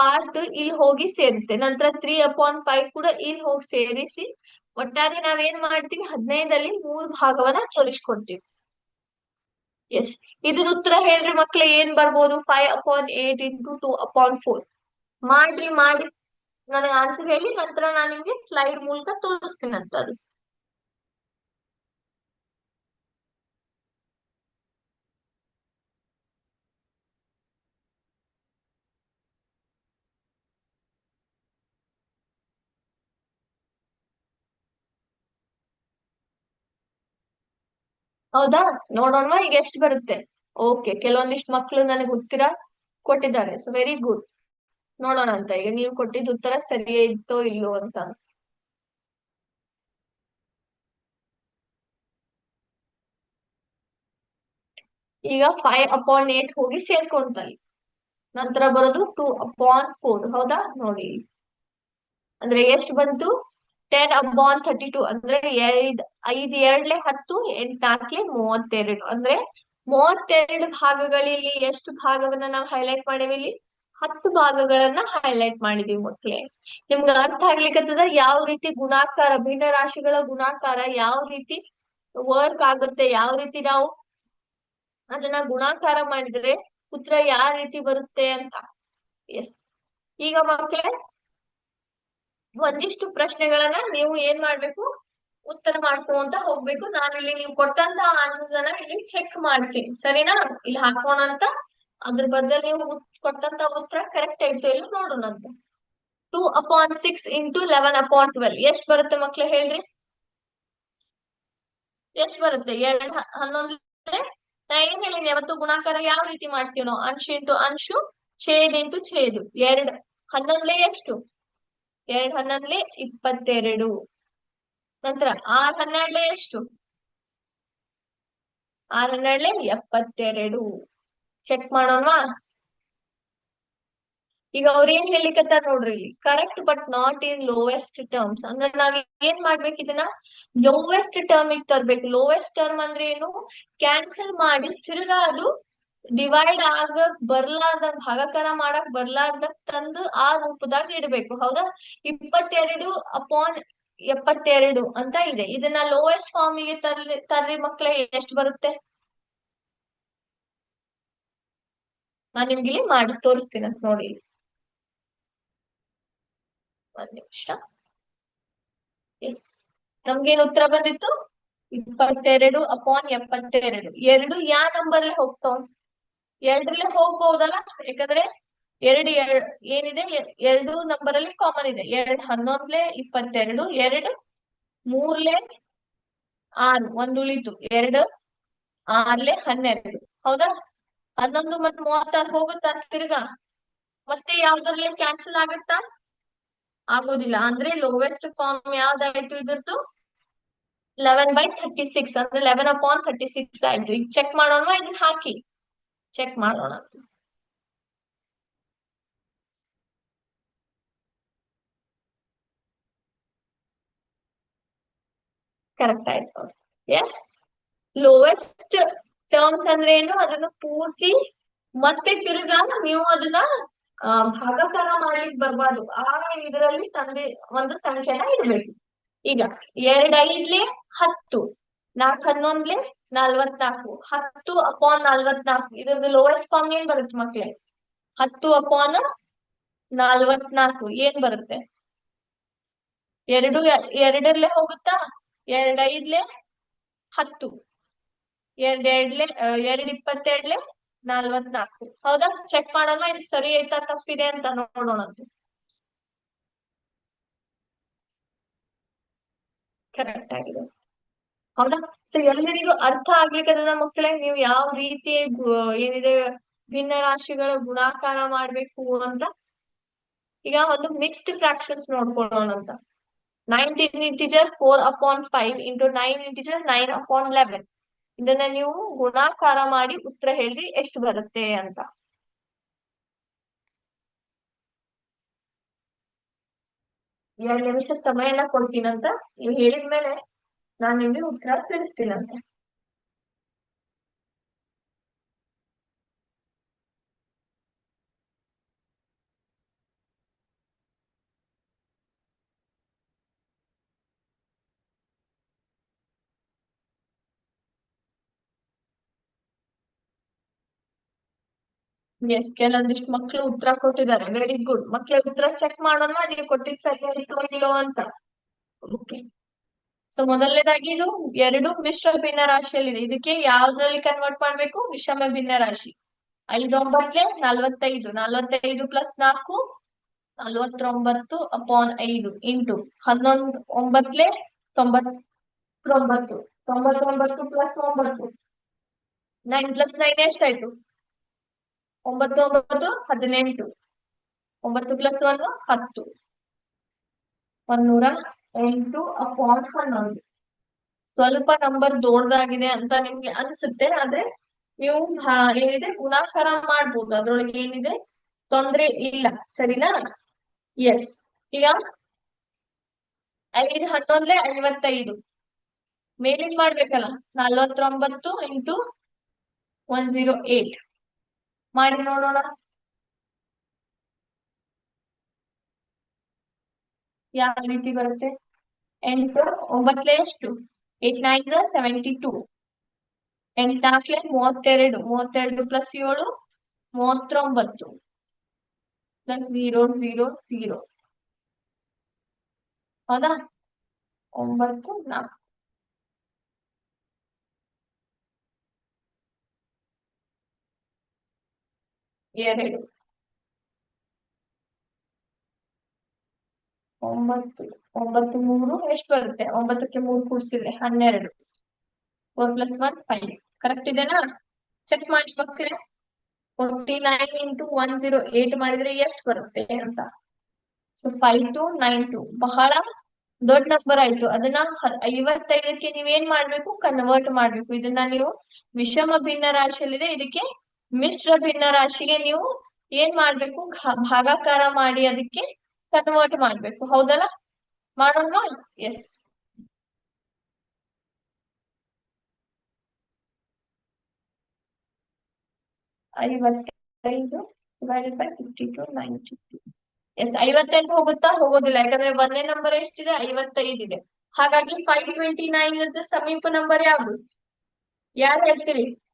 ಪಾರ್ಟ್ ಇಲ್ಲಿ ಹೋಗಿ ಸೇರುತ್ತೆ. ನಂತರ ತ್ರೀ ಅಪಾನ್ ಫೈವ್ ಕೂಡ ಇಲ್ಲಿ ಹೋಗಿ ಸೇರಿಸಿ, ಒಟ್ಟಾರೆ ನಾವೇನ್ ಮಾಡ್ತೀವಿ? ಹದಿನೈದಲ್ಲಿ ಮೂರ್ ಭಾಗವನ್ನ ತೋರಿಸ್ಕೊಡ್ತೀವಿ. ಎಸ್ ಇದ್ರ ಉತ್ತರ ಹೇಳ್ರಿ ಮಕ್ಳು, ಏನ್ ಬರ್ಬೋದು? Five upon eight into two upon four ಮಾಡ್ರಿ, ಮಾಡಿ. ನನಗೆ ಆನ್ಸರ್ ಹೇಳಿ, ನಂತರ ನಾನು ನಿಮ್ಗೆ ಸ್ಲೈಡ್ ಮೂಲಕ ತೋರಿಸ್ತೀನಿ ಹೌದಾ? ನೋಡೋಣ ಈಗ ಎಷ್ಟು ಬರುತ್ತೆ? ಓಕೆ ಕೆಲವೊಂದಿಷ್ಟು ಮಕ್ಕಳು ನನಗೆ ಉತ್ತರ ಕೊಟ್ಟಿದ್ದಾರೆ. ಸೊ ವೆರಿ ಗುಡ್ ನೋಡೋಣ ಅಂತ. ಈಗ ನೀವು ಕೊಟ್ಟಿದ್ದ ಉತ್ತರ ಸರಿಯೇ ಇತ್ತೋ ಇಲ್ಲೋ ಅಂತ. ಈಗ ಫೈವ್ ಅಪಾನ್ ಏಟ್ ಹೋಗಿ ಸೇರ್ಕೊಂತಲ್ಲಿ. ನಂತರ ಬರೋದು ಟೂ ಅಪಾನ್ ಫೋರ್ ಹೌದಾ? ನೋಡಿ. ಅಂದ್ರೆ ಎಷ್ಟು ಬಂತು? ಟೆನ್ ಅಪಾನ್ ಥರ್ಟಿ ಟು ಅಂದ್ರೆ ಐದ್ ಐದ್ ಎರಡ್ಲೆ ಹತ್ತು ಎಂಟ್ ನಾಲ್ಕ್ಲೆ ಮೂವತ್ತೆರಡು. ಅಂದ್ರೆ ಮೂವತ್ತೆರಡು ಭಾಗಗಳಲ್ಲಿ ಎಷ್ಟು ಭಾಗವನ್ನ ನಾವು ಹೈಲೈಟ್ ಮಾಡೇವಿ ಇಲ್ಲಿ? ಹತ್ತು ಭಾಗಗಳನ್ನ ಹೈಲೈಟ್ ಮಾಡಿದೀವಿ ಮಕ್ಳೇ. ನಿಮ್ಗೆ ಅರ್ಥ ಆಗ್ಲಿಕ್ಕತ್ತದ ಯಾವ ರೀತಿ ಗುಣಾಕಾರ, ಭಿನ್ನ ರಾಶಿಗಳ ಗುಣಾಕಾರ ಯಾವ ರೀತಿ ವರ್ಕ್ ಆಗುತ್ತೆ, ಯಾವ ರೀತಿ ನಾವು ಅದನ್ನ ಗುಣಾಕಾರ ಮಾಡಿದ್ರೆ ಉತ್ತರ ಯಾವ ರೀತಿ ಬರುತ್ತೆ ಅಂತ. ಎಸ್ ಈಗ ಮಕ್ಳೇ ಒಂದಿಷ್ಟು ಪ್ರಶ್ನೆಗಳನ್ನ ನೀವು ಏನ್ ಮಾಡ್ಬೇಕು? ಉತ್ತರ ಮಾಡ್ಕೊಂತ ಹೋಗ್ಬೇಕು. ನಾನು ಇಲ್ಲಿ ನೀವು ಕೊಟ್ಟಂತ ಆನ್ಸರ್ಸ್ ಅನ್ನ ಇಲ್ಲಿ ಚೆಕ್ ಮಾಡ್ತೀನಿ. ಸರಿನಾ? ಇಲ್ಲಿ ಹಾಕೋಣ ಅಂತ? ಅದ್ರ ಬದಲು ನೀವು ಕೊಟ್ಟಂತ ಉತ್ತರ ಕರೆಕ್ಟ್ ಆಯ್ತು. ಇಲ್ಲ ನೋಡೋಣ ಅಂತ. Two upon six into eleven upon twelve ಎಷ್ಟ್ ಬರುತ್ತೆ ಮಕ್ಳು ಹೇಳ್ರಿ? ಎಷ್ಟ್ ಬರುತ್ತೆ? ಎರಡ್ ಹನ್ನೊಂದು ನಾ ಏನ್ ಹೇಳಿನಿ ಯಾವತ್ತು ಗುಣಾಕಾರ ಯಾವ ರೀತಿ ಮಾಡ್ತೀವಿ ನಾವು? ಅಂಶು ಇಂಟು ಅಂಶು, ಛೇದ್ ಇಂಟು ಛೇದು. ಎರಡ್. ಹನ್ನೊಂದ್ಲೆ ಎಷ್ಟು? ಎರಡ್ ಹನ್ನೊಂದ್ಲಿ ಇಪ್ಪತ್ತೆರಡು. ನಂತರ ಆರ್ ಹನ್ನೆರಡ್ಲೆ ಎಷ್ಟು? ಆರ್ ಹನ್ನೆರಡ್ಲೆ ಎಪ್ಪತ್ತೆರಡು. ಚೆಕ್ ಮಾಡೋಣವಾ? ಈಗ ಅವ್ರ ಏನ್ ಹೇಳಿಕತ್ತಾರ ನೋಡ್ರಿ ಇಲ್ಲಿ correct but not in lowest terms ಅಂದ್ರೆ ನಾವ್ ಏನ್ ಮಾಡ್ಬೇಕು ಇದನ್ನ? ಲೋವೆಸ್ಟ್ ಟರ್ಮ್ ಇಗ್ ತರ್ಬೇಕು. ಲೋವೆಸ್ಟ್ ಟರ್ಮ್ ಅಂದ್ರೆ ಏನು? ಕ್ಯಾನ್ಸಲ್ ಮಾಡಿ ತಿರ್ಗಾ ಅದು ಡಿವೈಡ್ ಆಗಕ್ ಬರ್ಲಾರ್ದ ಭಾಗಾಕಾರ ಮಾಡಕ್ ಬರ್ಲಾರ್ದ ತಂದು ಆ ರೂಪದಾಗ ಇಡ್ಬೇಕು. ಹೌದಾ? ಇಪ್ಪತ್ತೆರಡು ಅಪಾನ್ ಎಪ್ಪತ್ತೆರಡು ಅಂತ ಇದೆ. ಇದನ್ನ ಲೋವೆಸ್ಟ್ ಫಾರ್ಮಿಗೆ ತರ್ಲಿ, ತರ್ರಿ ಮಕ್ಳೇ, ಎಷ್ಟು ಬರುತ್ತೆ? ನಾನ್ ನಿಮ್ಗೆ ಇಲ್ಲಿ ಮಾಡಿ, ತೋರಿಸ್ತೀನಿ ಅಂತ ನೋಡಿ. ಒಂದ್ ನಿಮಿಷ. ಎಸ್ ನಮ್ಗೇನ್ ಉತ್ತರ ಬಂದಿತ್ತು? ಇಪ್ಪತ್ತೆರಡು ಅಪಾನ್ ಎಪ್ಪತ್ತೆರಡು. ಎರಡು ಯಾ ಅಲ್ಲಿ ಹೋಗ್ತಾವ ಎರಡ್ರಲ್ಲೇ ಹೋಗ್ಬಹುದಲ್ಲ ಯಾಕಂದ್ರೆ ಎರಡು ಎರಡ್ ಏನಿದೆ? ಎರಡು ನಂಬರ್ ಅಲ್ಲಿ ಕಾಮನ್ ಇದೆ. ಎರಡ್ ಹನ್ನೊಂದ್ಲೆ ಇಪ್ಪತ್ತೆರಡು, ಎರಡು ಮೂರ್ಲೆ ಆರು, ಒಂದ್ ಉಳಿತು. ಎರಡು ಆರ್ಲೆ ಹನ್ನೆರಡು. ಹೌದಾ? ಹನ್ನೊಂದು ಮತ್ತೆ ಮೂವತ್ತಾರು ಹೋಗುತ್ತಾ ತಿರ್ಗಾ? ಮತ್ತೆ ಯಾವ್ದ್ರಲ್ಲಿ ಕ್ಯಾನ್ಸಲ್ ಆಗತ್ತಾ? ಆಗೋದಿಲ್ಲ. ಅಂದ್ರೆ ಲೋವೆಸ್ಟ್ ಫಾರ್ಮ್ ಯಾವ್ದಾಯ್ತು ಇದ್ರದ್ದು? ಲೆವೆನ್ ಬೈ ಥರ್ಟಿ ಸಿಕ್ಸ್ ಅಂದ್ರೆ ಲೆವೆನ್ ಅಪಾನ್ ಥರ್ಟಿ ಸಿಕ್ಸ್ ಆಯ್ತು. ಈಗ ಚೆಕ್ ಮಾಡೋಣ ಇದನ್ನ ಹಾಕಿ. ಚೆಕ್ ಮಾಡೋಣ ಕರೆಕ್ಟ್ ಆಯ್ತು. ಎಸ್ ಲೋವೆಸ್ಟ್ ಟರ್ಮ್ಸ್ ಅಂದ್ರೆ ಏನು? ಅದನ್ನ ಪೂರ್ತಿ ಮತ್ತೆ ತಿರುಗಾ ನೀವು ಅದನ್ನ ಭಾಗಕಾರ ಮಾಡ್ಲಿಕ್ಕೆ ಬರ್ಬಾರ್ದು. ಆ ಇದರಲ್ಲಿ ತಂದೆ ಒಂದು ಸಂಖ್ಯೆನ ಇಡ್ಬೇಕು. ಈಗ, ಎರಡೈದ್ಲೆ ಹತ್ತು. ನಾಲ್ಕ್ ಹನ್ನೊಂದ್ಲೆ ನಾಲ್ವತ್ನಾಲ್ಕು. ಹತ್ತು ಅಪಾನ್ ನಲ್ವತ್ನಾಲ್ಕು. ಇದ್ರದ್ದು ಲೋವೆಸ್ಟ್ ಫಾರ್ಮ್ ಏನ್ ಬರುತ್ತೆ ಮಕ್ಳೆ? ಹತ್ತು ಅಪಾನ್ ನಾಲ್ವತ್ನಾಲ್ಕು. ಏನ್ ಬರುತ್ತೆ? ಎರಡು ಎರಡರ್ಲೆ ಹೋಗುತ್ತಾ? ಎರಡೈದ್ಲೆ ಹತ್ತು. ಎರಡ್ ಎರಡ್ಲೆ ಎರಡ್ ಇಪ್ಪತ್ತೆರಡ್ಲೆ ನಾಲ್ವತ್ನಾಲ್ಕು. ಹೌದಾ? ಚೆಕ್ ಮಾಡೋಣ. ಇದು ಸರಿ ಐತಾ ತಪ್ಪಿದೆ ಅಂತ ನೋಡೋಣ ಕರೆಕ್ಟ್ ಆಗಿದೆ. ಹೌದಾ? ಸೊ ಎಲ್ಲರಿಗೂ ಅರ್ಥ ಆಗ್ಲಿಕ್ಕದ ಮಕ್ಕಳೇ, ನೀವು ಯಾವ ರೀತಿ ಏನಿದೆ ಭಿನ್ನ ರಾಶಿಗಳ ಗುಣಾಕಾರ ಮಾಡ್ಬೇಕು ಅಂತ ಈಗ ಒಂದು ಮಿಕ್ಸ್ಡ್ ಫ್ರಾಕ್ಷನ್ಸ್ ನೋಡ್ಕೊಳ್ಳೋಣ ಅಂತ. Nineteen integer four upon five into nine integer nine upon eleven ಇದನ್ನ ನೀವು ಗುಣಾಕಾರ ಮಾಡಿ ಉತ್ತರ ಹೇಳ್ರಿ ಎಷ್ಟು ಬರುತ್ತೆ ಅಂತ. ಎರಡು ನಿಮಿಷ ಸಮಯ ಎಲ್ಲ ಕೊಡ್ತೀನಂತ. ನೀವು ಹೇಳಿದ್ಮೇಲೆ ನಾನ್ ನಿಮ್ಗೆ ಉತ್ತರ ತಿಳಿಸ್ತೀನಂತೆ ಎಸ್ ಕೆಲವೊಂದಿಷ್ಟು ಮಕ್ಳು ಉತ್ತರ ಕೊಟ್ಟಿದ್ದಾರೆ. ವೆರಿ ಗುಡ್ ಮಕ್ಳ ಉತ್ತರ ಚೆಕ್ ಮಾಡೋಣ, ನೀವು ಕೊಟ್ಟಿದ್ ಸರಿ ಆಯ್ತೋ ಇಲ್ಲೋ ಅಂತ. ಓಕೆ ಸೊ ಮೊದಲನೇದಾಗಿ ಇದು ಎರಡು ಮಿಶ್ರ ಭಿನ್ನ ರಾಶಿಯಲ್ಲಿದೆ. ಇದಕ್ಕೆ ಯಾವ್ದ್ರಲ್ಲಿ ಕನ್ವರ್ಟ್ ಮಾಡ್ಬೇಕು? ವಿಷಮ ಭಿನ್ನ ರಾಶಿ. ಐದು ಒಂಬತ್ಲೆ ನಲ್ವತ್ತೈದು. ನಲ್ವತ್ತೈದು ಪ್ಲಸ್ ನಾಲ್ಕು, ನಲ್ವತ್ತೊಂಬತ್ತು ಅಪಾನ್ ಐದು ಇಂಟು ಹನ್ನೊಂದು ಒಂಬತ್ಲೆ ತೊಂಬತ್ತೊಂಬತ್ತು ತೊಂಬತ್ತೊಂಬತ್ತು ಪ್ಲಸ್ ಒಂಬತ್ತು ನೈನ್ ಪ್ಲಸ್ ನೈನ್ ಎಷ್ಟಾಯ್ತು? ಒಂಬತ್ತು ಒಂಬತ್ತು ಹದಿನೆಂಟು. ಒಂಬತ್ತು ಪ್ಲಸ್ ಒಂದು, ಹತ್ತು. ಒಂದೂರ ಎಂಟು ಅಪಾನ್ ಹನ್ನೊಂದು. ಸ್ವಲ್ಪ ನಂಬರ್ ದೊಡ್ಡದಾಗಿದೆ ಅಂತ ನಿಮ್ಗೆ ಅನ್ಸುತ್ತೆ, ಆದ್ರೆ ನೀವು ಏನಿದೆ, ಗುಣಾಕಾರ ಮಾಡ್ಬೋದು. ಅದ್ರೊಳಗೆ ಏನಿದೆ? ತೊಂದ್ರೆ ಇಲ್ಲ. ಸರಿನಾ? ಎಸ್ ಈಗ ಐದು ಹನ್ನೊಂದ್ಲೆ ಐವತ್ತೈದು. ಮೇಲಿಂದ ಮಾಡ್ಬೇಕಲ್ಲ? ನಲ್ವತ್ತೊಂಬತ್ತು ಇಂಟು ಒನ್ ಜೀರೋ ಏಟ್. ಮಾಡಿ ನೋಡೋಣ. ಯಾವ ರೀತಿ ಬರುತ್ತೆ? ಎಂಟು ಒಂಬತ್ಲೆ ಎಷ್ಟು ಏಟ್ ನೈನ್ ಸೆವೆಂಟಿ ಟೂ ಎಂಟಾಕ್ಲೆ ಮೂವತ್ತೆರಡು. ಮೂವತ್ತೆರಡು ಪ್ಲಸ್ ಏಳು, ಮೂವತ್ತೊಂಬತ್ತು. ಪ್ಲಸ್ ಝೀರೋ ಝೀರೋ ಝೀರೋ ಹೌದಾ? ಒಂಬತ್ತು, ನಾಲ್ಕು. ಎರಡು. ಒಂಬತ್ತು ಒಂಬತ್ತು ಮೂರು ಎಷ್ಟು ಬರುತ್ತೆ ಒಂಬತ್ತಕ್ಕೆ ಮೂರು ಕೂಡಿಸಿದ್ರೆ ಹನ್ನೆರಡು. Four plus one five correct ಇದೆನಾ? ಚೆಕ್ ಮಾಡಿ ಮಕ್ಕಳೇ. Forty nine into one zero eight ಮಾಡಿದ್ರೆ ಎಷ್ಟು ಬರುತ್ತೆ ಅಂತ? So five two nine two ಬಹಳ ದೊಡ್ಡ ನಂಬರ್ ಆಯ್ತು. ಅದನ್ನ ಐವತ್ತೈದಕ್ಕೆ ಐವತ್ತೈದಕ್ಕೆ ನೀವೇನ್ ಮಾಡ್ಬೇಕು? ಕನ್ವರ್ಟ್ ಮಾಡ್ಬೇಕು. ಇದನ್ನ ನೀವು ವಿಷಮ ಭಿನ್ನ ರಾಶಿಯಲ್ಲಿದೆ. ಇದಕ್ಕೆ ಮಿಶ್ರ ಭಿನ್ನ ರಾಶಿಗೆ ನೀವು ಏನ್ ಮಾಡ್ಬೇಕು? ಭಾಗಾಕಾರ ಮಾಡಿ ಅದಕ್ಕೆ ಕನ್ವರ್ಟ್ ಮಾಡ್ಬೇಕು. ಹೌದಲ್ಲ? ಮಾಡೋಣ? ಎಸ್ ಐವತ್ತೈದು divided by fifty two ninety yes ಐವತ್ತೆಂಟು ಹೋಗುತ್ತಾ? ಹೋಗೋದಿಲ್ಲ. ಯಾಕಂದ್ರೆ ಒಂದೇ ನಂಬರ್ ಎಷ್ಟಿದೆ? ಐವತ್ತೈದು ಇದೆ. ಹಾಗಾಗಿ ಫೈವ್ ಟ್ವೆಂಟಿ ನೈನ್ ಸಮೀಪ ನಂಬರ್ ಯಾವುದು? ಯಾರು ಹೇಳ್ತೀರಿ?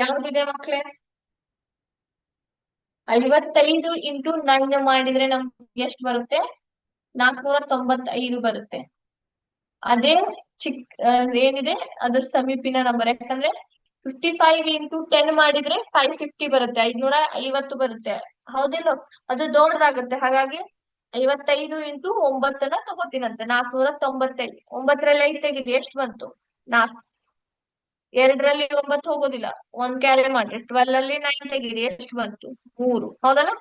ಯಾವ್ದಿದೆ ಮಕ್ಳೇ? ಐವತ್ತೈದು ಇಂಟು ನೈನ್ ಮಾಡಿದ್ರೆ ನಮ್ ಎಷ್ಟು ಬರುತ್ತೆ? ನಾಲ್ಕುನೂರ ತೊಂಬತ್ತೈದು ಬರುತ್ತೆ. ಅದೇ ಚಿಕ್ ಏನಿದೆ? ಅದು ಸಮೀಪಿನ ನಂಬರ್ ಯಾಕಂದ್ರೆ ಫಿಫ್ಟಿ ಫೈವ್ ಇಂಟು ಟೆನ್ ಮಾಡಿದ್ರೆ ಫೈವ್ ಫಿಫ್ಟಿ ಬರುತ್ತೆ. ಐದ್ನೂರ ಐವತ್ತು ಬರುತ್ತೆ. ಹೌದಿಲ್ಲ ಅದು ದೊಡ್ಡದಾಗುತ್ತೆ. ಹಾಗಾಗಿ ಐವತ್ತೈದು ಇಂಟು ಒಂಬತ್ತನ್ನ ತಗೋತೀನಂತೆ. ನಾಲ್ಕುನೂರ ತೊಂಬತ್ತೈದು ಒಂಬತ್ತರಲ್ಲಿ ಐದು ತೆಗಿದ್ವಿ ಎಷ್ಟು ಬಂತು? ನಾಲ್ಕು. ಎರಡರಲ್ಲಿ ಒಂಬತ್ತು ಹೋಗೋದಿಲ್ಲ. ಒಂದ್ ಕ್ಯಾರಿ ಮಾಡ್ರಿ. ಟ್ವೆಲ್ ಅಲ್ಲಿ ನೈನ್ ತೆಗೀರಿ. ಎಷ್ಟು ಬಂತು? ಮೂರು. ಹೌದಲ್ಲ?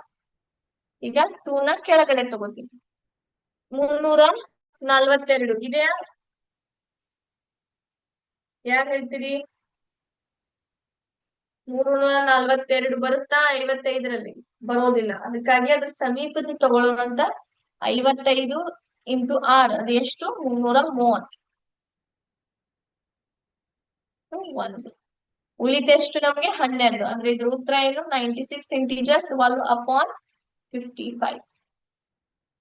ಈಗ ಟೂ ನ ಕೆಳಗಡೆ ತಗೋತೀನಿ. ಮುನ್ನೂರ ನಲ್ವತ್ತೆರಡು. ಇದೆಯಾ ಯಾರು ಹೇಳ್ತೀರಿ? ಮೂರ್ನೂರ ನಲ್ವತ್ತೆರಡು ಬರುತ್ತಾ? ಐವತ್ತೈದರಲ್ಲಿ. ಬರೋದಿಲ್ಲ. ಅದಕ್ಕಾಗಿ ಅದ್ರ ಸಮೀಪದ ತಗೊಳ್ಳೋಣ ಅಂತ ಐವತ್ತೈದು ಇಂಟು ಆರ್. ಅದು ಎಷ್ಟು? ಮುನ್ನೂರ ಮೂವತ್ತು. ಒಂದು. ಉಳಿದೆಷ್ಟು ನಮ್ಗೆ? ಹನ್ನೆರಡು. ಅಂದ್ರೆ ಇದ್ರ ಉತ್ತರ ಏನು? Ninety six integer twelve upon fifty five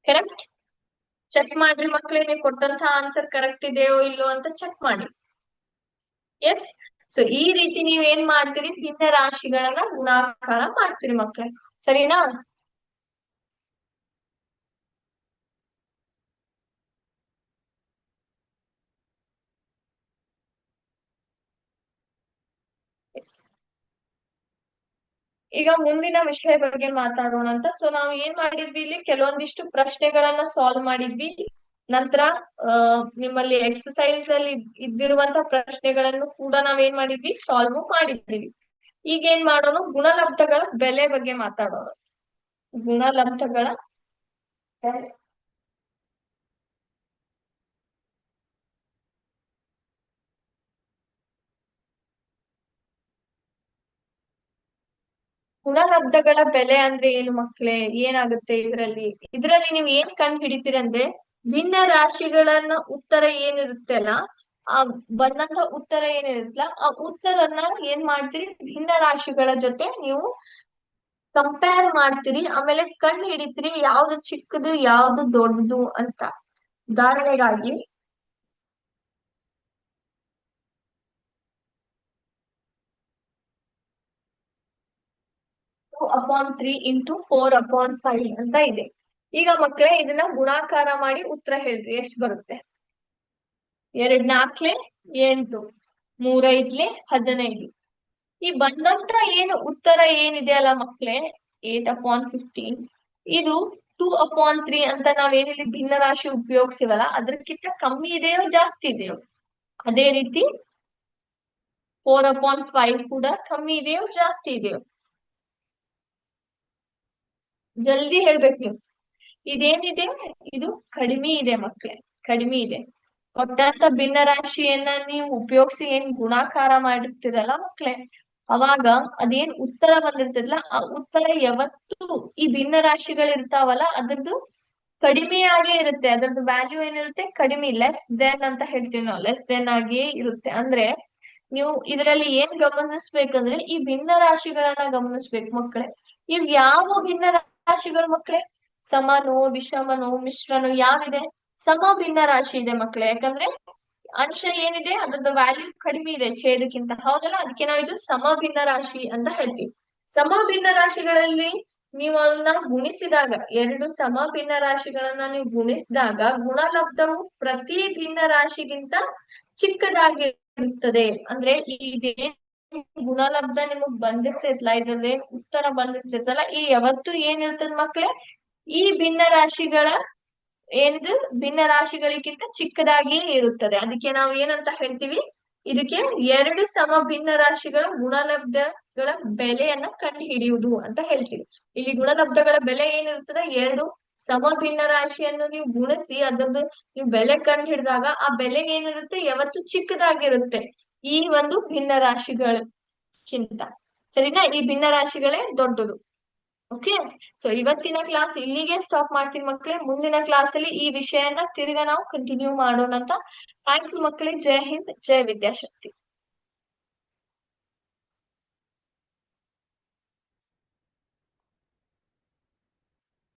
correct check ಮಾಡ್ರಿ ಮಕ್ಳೇ, ನೀವು ಕೊಟ್ಟಂತ ಆನ್ಸರ್ ಕರೆಕ್ಟ್ ಇದೆಯೋ ಇಲ್ಲೋ ಅಂತ ಚೆಕ್ ಮಾಡಿ. ಎಸ್ ಸೊ ಈ ರೀತಿ ನೀವ್ ಏನ್ ಮಾಡ್ತೀರಿ? ಭಿನ್ನ ರಾಶಿಗಳನ್ನ ಗುಣಾಕಾರ ಮಾಡ್ತೀರಿ ಮಕ್ಳೇ. ಸರಿನಾ? ಈಗ ಮುಂದಿನ ವಿಷಯ ಬಗ್ಗೆ ಮಾತಾಡೋಣ ಅಂತ. ಸೊ ನಾವು ಏನ್ ಮಾಡಿದ್ವಿ ಇಲ್ಲಿ? ಕೆಲವೊಂದಿಷ್ಟು ಪ್ರಶ್ನೆಗಳನ್ನ ಸಾಲ್ವ್ ಮಾಡಿದ್ವಿ. ನಂತರ ನಿಮ್ಮಲ್ಲಿ ಎಕ್ಸಸೈಸ್ ಅಲ್ಲಿ ಇದ್ದಿರುವಂತ ಪ್ರಶ್ನೆಗಳನ್ನು ಕೂಡ ನಾವೇನ್ ಮಾಡಿದ್ವಿ? ಸಾಲ್ವ್ ಮಾಡಿದ್ದೀವಿ ಈಗ ಏನ್ ಮಾಡೋಣ? ಗುಣಲಬ್ಧಗಳ ಬೆಲೆ ಬಗ್ಗೆ ಮಾತಾಡೋಣ. ಗುಣಲಬ್ಧಗಳ ಗುಣಲಬ್ಧಗಳ ಬೆಲೆ ಅಂದ್ರೆ ಏನು ಮಕ್ಳೇ? ಏನಾಗುತ್ತೆ ಇದ್ರಲ್ಲಿ? ಇದ್ರಲ್ಲಿ ನೀವು ಏನ್ ಕಂಡು ಹಿಡಿತೀರಂದ್ರೆ ಭಿನ್ನ ರಾಶಿಗಳನ್ನ ಉತ್ತರ ಏನಿರುತ್ತೆ ಅಲ್ಲ, ಆ ಬಂದಂತ ಉತ್ತರ ಏನಿರುತ್ತಲ್ಲ, ಆ ಉತ್ತರನ್ನ ಏನ್ ಮಾಡ್ತೀರಿ? ಭಿನ್ನ ರಾಶಿಗಳ ಜೊತೆ ನೀವು ಕಂಪೇರ್ ಮಾಡ್ತೀರಿ, ಆಮೇಲೆ ಕಂಡು ಹಿಡಿತೀರಿ ಯಾವ್ದು ಚಿಕ್ಕದು, ಯಾವ್ದು ದೊಡ್ಡದು ಅಂತ. ಉದಾಹರಣೆಗಾಗಿ two upon three into four upon five ಅಂತ ಇದೆ. ಈಗ ಮಕ್ಕಳೇ ಇದನ್ನ ಗುಣಾಕಾರ ಮಾಡಿ ಉತ್ತರ ಹೇಳ್ರಿ, ಎಷ್ಟು ಬರುತ್ತೆ? ಎರಡ್ ನಾಲ್ಕಲೆ ಎಂಟು ಮೂರೈದ್ಲೆ ಹದಿನೈದು. ಈ ಬಂದಂತ ಏನು, ಉತ್ತರ ಏನಿದೆ ಅಲ್ಲ ಮಕ್ಕಳೇ ಏಟ್ ಅಪಾನ್ ಫಿಫ್ಟೀನ್ ಇದು ಟೂ ಅಪಾನ್ ತ್ರೀ ಅಂತ ನಾವೇನಿಲ್ಲಿ ಭಿನ್ನ ರಾಶಿ ಉಪಯೋಗಿಸಿವಲ್ಲ ಅದಕ್ಕಿಂತ ಕಮ್ಮಿ ಇದೆಯೋ, ಜಾಸ್ತಿ ಇದೆಯೋ? ಅದೇ ರೀತಿ ಫೋರ್ ಅಪಾನ್ ಫೈವ್ ಕೂಡ ಕಮ್ಮಿ ಇದೆಯೋ, ಜಾಸ್ತಿ ಇದೆಯೋ? ಜಲ್ದಿ ಹೇಳ್ಬೇಕು ನೀವು. ಇದೇನಿದೆ? ಇದು ಕಡಿಮೆ ಇದೆ ಮಕ್ಳೇ ಕಡಿಮೆ ಇದೆ. ಕೊಟ್ಟಂತ ಭಿನ್ನ ರಾಶಿಯನ್ನ ನೀವು ಉಪಯೋಗಿಸಿ ಏನ್ ಗುಣಾಕಾರ ಮಾಡಿರ್ತೀರಲ್ಲ ಮಕ್ಳೇ, ಅವಾಗ ಅದೇನ್ ಉತ್ತರ ಬಂದಿರ್ತದಲ್ಲ, ಆ ಉತ್ತರ ಯಾವತ್ತು ಈ ಭಿನ್ನ ರಾಶಿಗಳಿರ್ತಾವಲ್ಲ ಅದ್ರದ್ದು ಕಡಿಮೆಯಾಗೇ ಇರುತ್ತೆ. ಅದ್ರದ್ದು ವ್ಯಾಲ್ಯೂ ಏನಿರುತ್ತೆ? ಕಡಿಮೆ ಲೆಸ್ ದೆನ್ ಅಂತ ಹೇಳ್ತೀವಿ ನಾವು. ಲೆಸ್ ದೆನ್ ಆಗಿಯೇ ಇರುತ್ತೆ. ಅಂದ್ರೆ ನೀವು ಇದರಲ್ಲಿ ಏನ್ ಗಮನಿಸ್ಬೇಕಂದ್ರೆ, ಈ ಭಿನ್ನ ರಾಶಿಗಳನ್ನ ಗಮನಿಸ್ಬೇಕು ಮಕ್ಕಳೇ ಇವ್ ಯಾವ ಭಿನ್ನ ರಾಶಿಗಳು ಮಕ್ಕಳೇ ಸಮನೋ, ವಿಷಮನೋ, ಮಿಶ್ರನೋ ಯಾವಿದೆ ಸಮ ಭಿನ್ನ ರಾಶಿ ಇದೆ ಮಕ್ಕಳೇ ಯಾಕಂದ್ರೆ ಅಂಶ ಏನಿದೆ, ಅದ್ರದ್ದು ವ್ಯಾಲ್ಯೂ ಕಡಿಮೆ ಇದೆ ಛೇದಕ್ಕಿಂತ. ಹೌದಲ್ಲ? ಅದಕ್ಕೆ ನಾವು ಇದು ಸಮ ಭಿನ್ನ ರಾಶಿ ಅಂತ ಹೇಳ್ತೀವಿ. ಸಮ ಭಿನ್ನ ರಾಶಿಗಳಲ್ಲಿ ನೀವು ಅದನ್ನ ಗುಣಿಸಿದಾಗ, ಎರಡು ಸಮ ಭಿನ್ನ ರಾಶಿಗಳನ್ನ ನೀವು ಗುಣಿಸಿದಾಗ ಗುಣಲಬ್ಧವು ಪ್ರತಿ ಭಿನ್ನ ರಾಶಿಗಿಂತ ಚಿಕ್ಕದಾಗಿರುತ್ತದೆ. ಅಂದ್ರೆ ಇದೇ ಗುಣಲಬ್ಧ ನಿಮಗ್ ಬಂದಿರ್ತೈತಲ್ಲ ಇದ್ರಲ್ಲಿ ಉತ್ತರ ಬಂದಿರ್ತೈತಲ್ಲ ಈ ಯಾವತ್ತು ಏನಿರ್ತದ ಮಕ್ಳೇ, ಈ ಭಿನ್ನ ರಾಶಿಗಳ ಏನಿದು, ಭಿನ್ನ ರಾಶಿಗಳಿಗಿಂತ ಚಿಕ್ಕದಾಗಿಯೇ ಇರುತ್ತದೆ. ಅದಕ್ಕೆ ನಾವು ಏನಂತ ಹೇಳ್ತೀವಿ? ಇದಕ್ಕೆ ಎರಡು ಸಮ ಭಿನ್ನ ರಾಶಿಗಳ ಗುಣಲಬ್ಧಗಳ ಬೆಲೆಯನ್ನ ಕಂಡು ಹಿಡಿಯುವುದು ಅಂತ ಹೇಳ್ತೀವಿ. ಇಲ್ಲಿ ಗುಣಲಬ್ಧಗಳ ಬೆಲೆ ಏನಿರ್ತದ ಎರಡು ಸಮ ಭಿನ್ನ ರಾಶಿಯನ್ನು ನೀವು ಗುಣಿಸಿ, ಅದ್ರದ್ದು ನೀವು ಬೆಲೆ ಕಂಡು ಹಿಡಿದಾಗ ಆ ಬೆಲೆ ಏನಿರುತ್ತೆ? ಯಾವತ್ತು ಚಿಕ್ಕದಾಗಿರುತ್ತೆ. ಈ ಒಂದು ಭಿನ್ನ ರಾಶಿಗಳಕ್ಕಿಂತ ಸರಿನಾ? ಈ ಭಿನ್ನ ರಾಶಿಗಳೇ ದೊಡ್ಡದು. ಓಕೆ ಸೊ ಇವತ್ತಿನ ಕ್ಲಾಸ್ ಇಲ್ಲಿಗೆ ಸ್ಟಾಪ್ ಮಾಡ್ತೀನಿ ಮಕ್ಕಳೇ. ಮುಂದಿನ ಕ್ಲಾಸ್ ಅಲ್ಲಿ ಈ ವಿಷಯನ ತಿರ್ಗಾ ನಾವು ಕಂಟಿನ್ಯೂ ಮಾಡೋಣ ಅಂತ ಥ್ಯಾಂಕ್ ಯು ಮಕ್ಕಳೇ. ಜೈ ಹಿಂದ್, ಜೈ ವಿದ್ಯಾಶಕ್ತಿ.